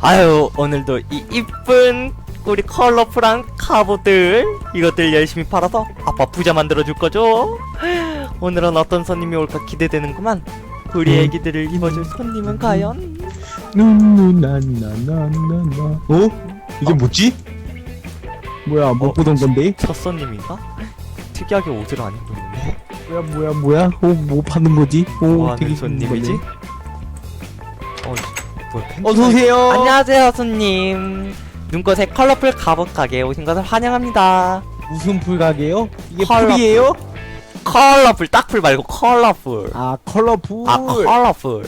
아유 오늘도 이 이쁜 우리 컬러풀한 갑옷들 이것들 열심히 팔아서 아빠 부자 만들어 줄 거죠 오늘은 어떤 손님이 올까 기대되는구만 우리 음. 애기들을 입어줄 손님은 과연 누누나나나나나 어? 이게 뭐지? 뭐야 못 어? 보던 건데? 첫 손님인가? 특이하게 옷을 안 입고 있네 뭐야 뭐야 뭐야? 어? 뭐 파는 거지? 어 뭐 하는 되게 손님이지? 어 뭐야 팬티가 어서오세요 안녕하세요 손님 눈꽃의 컬러풀 갑옷 가게에 오신 것을 환영합니다 무슨 풀 가게요? 이게 컬러풀. 풀이에요? 컬러풀 딱풀 말고 컬러풀 아 컬러풀 아 컬러풀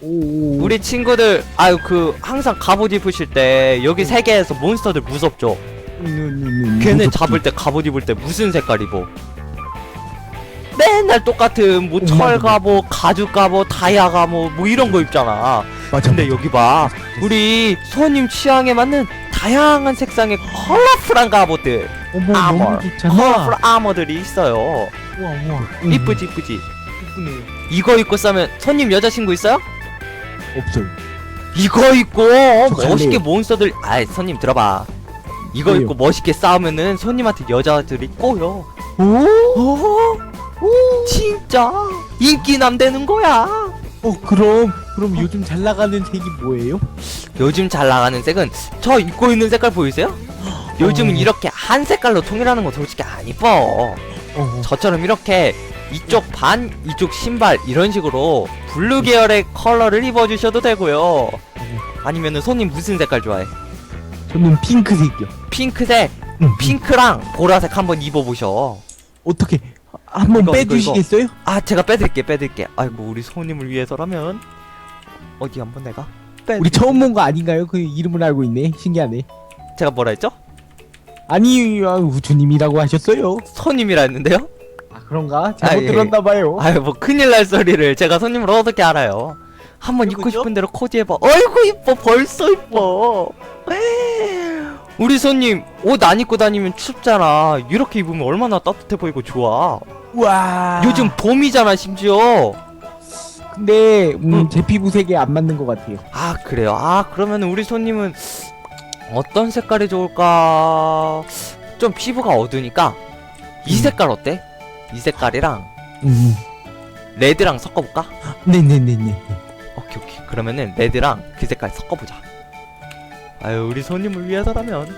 오, 오. 우리 친구들 아유 그 항상 갑옷 입으실 때 여기 세계에서 몬스터들 무섭죠 음, 음, 음, 걔네 무섭지. 잡을 때 갑옷 입을 때 무슨 색깔 입어 맨날 똑같은 뭐 어, 철 맞아. 갑옷 가죽 갑옷 다이아 갑옷 뭐 이런 거 입잖아 맞아 근데 여기 봐. 우리 손님 취향에 맞는 다양한 색상의 컬러풀한 갑옷들. 어머 아머. 너무 좋잖아. 컬러풀 아머들이 있어요. 우와 우와. 이쁘지 이쁘지? 이쁘네. 이거 입고 싸면 손님 여자친구 있어요? 없어요. 이거 입고? 갈래요. 멋있게 몬스터들 아이 손님 들어봐. 이거 왜요? 입고 멋있게 싸우면은 손님한테 여자들이 꼬여. 오? 어? 진짜? 인기 남 되는 거야 어 그럼 그럼 요즘 잘 나가는 색이 뭐예요? 요즘 잘 나가는 색은 저 입고 있는 색깔 보이세요? 요즘은 어. 이렇게 한 색깔로 통일하는 거 솔직히 안 이뻐 어 저처럼 이렇게 이쪽 반 이쪽 신발 이런 식으로 블루 계열의 컬러를 입어주셔도 되고요 아니면은 손님 무슨 색깔 좋아해? 저는 핑크색이요 핑크색 응, 핑크랑 보라색 한번 입어보셔 어떻게 한번 이거, 이거, 빼주시겠어요? 아 제가 빼드릴게 빼드릴게 아이고 우리 손님을 위해서라면 어디 한번 내가 빼 우리 처음 본 거 아닌가요? 그 이름을 알고 있네 신기하네 제가 뭐라 했죠? 아니 아, 우주님이라고 하셨어요 손님이라 했는데요? 아 그런가? 잘못 아, 예. 들었나봐요 아유 뭐 큰일 날 소리를 제가 손님을 어떻게 알아요 한번 입고? 싶은 대로 코디해봐 어이구 이뻐 벌써 이뻐 우리 손님 옷 안 입고 다니면 춥잖아 이렇게 입으면 얼마나 따뜻해 보이고 좋아 우 와 요즘 봄이잖아 심지어 근데 음, 응. 제 피부색에 안 맞는 것 같아요 아 그래요 아 그러면 우리 손님은 어떤 색깔이 좋을까 좀 피부가 어두니까 이 음. 색깔 어때? 이 색깔이랑 음. 레드랑 섞어볼까? 네네네네 오케이 오케이 그러면은 레드랑 그 색깔 섞어보자 아유 우리 손님을 위해서라면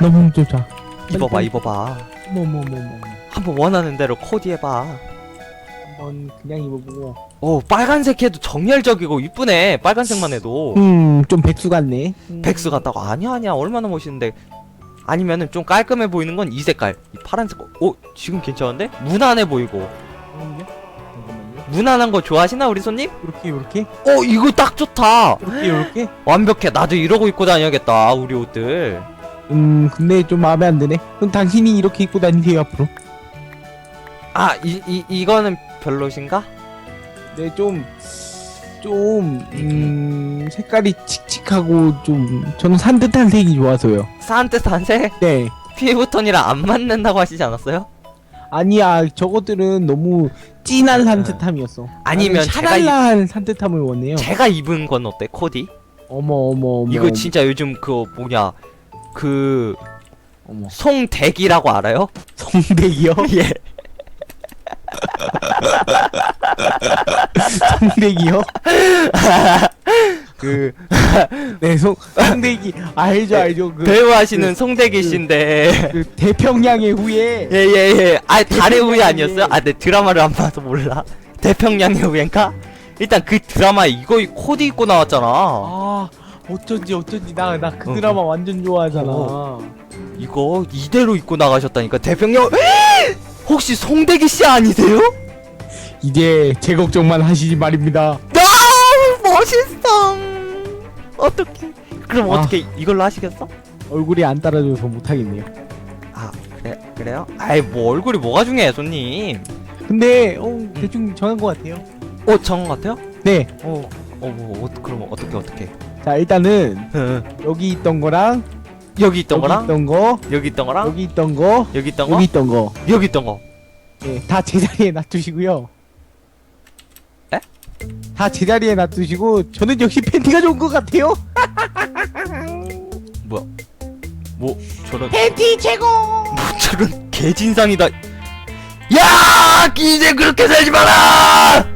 너무 좋다 입어봐. 입어봐. 뭐뭐뭐뭐. 한번 원하는 대로 코디해봐. 한번 그냥 입어보고. 오 빨간색 해도 정열적이고 이쁘네 빨간색만 해도. 음좀 백수 같네. 음. 백수 같다고? 아니야 아니야. 얼마나 멋있는데. 아니면은 좀 깔끔해 보이는 건 이 색깔. 이 파란색. 오 지금 괜찮은데? 무난해 보이고. 잠깐만요. 무난한 거 좋아하시나 우리 손님? 이렇게 이렇게? 어 이거 딱 좋다. 이렇게 이렇게? 완벽해. 나도 이러고 입고 다녀야겠다 우리 옷들 음 근데 좀 마음에 안 드네 그럼 당신이 이렇게 입고 다니세요 앞으로 아 이 이 이거는 별로신가? 네, 좀, 좀, 음, 색깔이 칙칙하고 좀, 저는 산뜻한 색이 좋아서요. 산뜻한 색 네. 피부톤이랑 안 맞는다고 하시지 않았어요? 아니야, 저것들은 너무 진한 산뜻함이었어. 네. 아니면 나는 제가 이- 샤랄라한 산뜻함을 원해요. 제가 입은 건 어때 코디? 어머, 어머, 어머. 이거 진짜 요즘 그 뭐냐 그 어머. 송대기라고 알아요? 성대기요? 예. 성대기요? 그 네, 성, 성대기. 알죠, 알죠. 그, 배우 하시는 그- 송대기 씨인데 그 대평양의 후예. 예 예 예 아 달의 후예 아니었어요? 아 내 드라마를 안 봐서 몰라 대평양의 후예인가? 일단 그 드라마에 이거 코디 입고 나왔잖아 아, 어쩐지, 어쩐지. 나, 나그 어. 드라마 완전 좋아하잖아. 어. 이거 이대로 입고 나가셨다니까 대평양 혹시 송대기 씨 아니세요? 이제 제 걱정만 하시지 말입니다. 너무 멋있어 어떻게 그럼 아. 어떻게 이걸로 하시겠어? 얼굴이 안 따라줘서 못하겠네요. 아 그래 그래요? 아이 뭐 얼굴이 뭐가 중요해 손님 근데 어, 대충 정한 것 같아요. 어 정한 것 같아요? 네. 어, 어, 뭐, 어, 그럼 어떻게, 어떻게? 자 일단은 여기 있던 거랑 여기 있던 거랑 여기 있던 거 여기 있던 거랑 여기 있던 거 여기 있던 거 여기 있던 거 여기 있던 거. 예, 다 제자리에 놔두시고요. 에? 다 제자리에 놔두시고 저는 역시 팬티가 좋은 것 같아요. 뭐야? 뭐 저런 팬티 최고. 뭐 저런 개진상이다. 야! 이제 그렇게 살지 마라!